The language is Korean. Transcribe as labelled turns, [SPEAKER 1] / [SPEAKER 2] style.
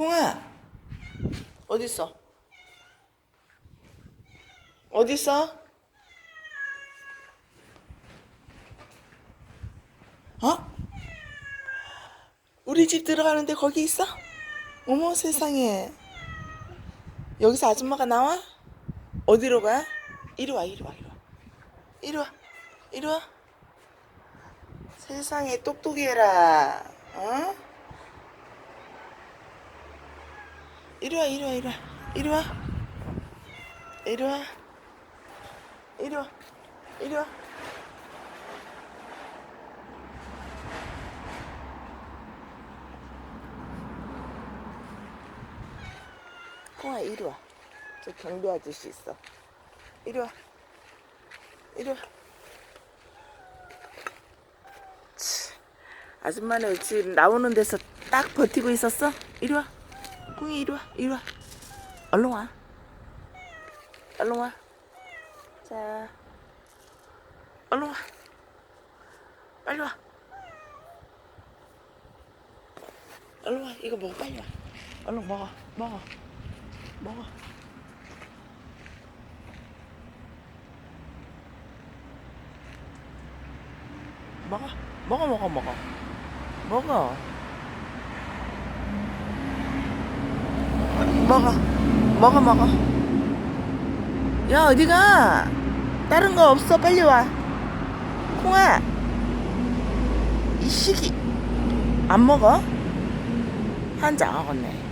[SPEAKER 1] 콩아 어딨어? 어딨어? 어? 우리 집 들어가는데 거기 있어? 어머 세상에 여기서 아줌마가 나와? 어디로 가? 이리 와 이리 와 이리 와 이리 와 이리 와 세상에 똑똑해라 어? 이리 와 이리 와 이리 와 이리 와 이리 와 이리 와 이리 와 콩아 이리 와. 저 경비 아저씨 있어. 이리 와. 이리 와. 치, 아줌마네 지금 나오는 데서 딱 버티고 있었어? 이리 와. 콩이 이리 와. 이리 와. 얼른 와. 얼른 와. 자. 얼른 와. 빨리 와. 얼른 와. 이거 먹어. 빨리 와. 얼른 먹어. 먹어. 먹어. 먹어. 먹어, 먹어, 먹어. 먹어. 먹어. 먹어, 먹어. 야, 어디가? 다른 거 없어. 빨리 와. 콩아. 이 시기. 안 먹어? 한장 먹었네.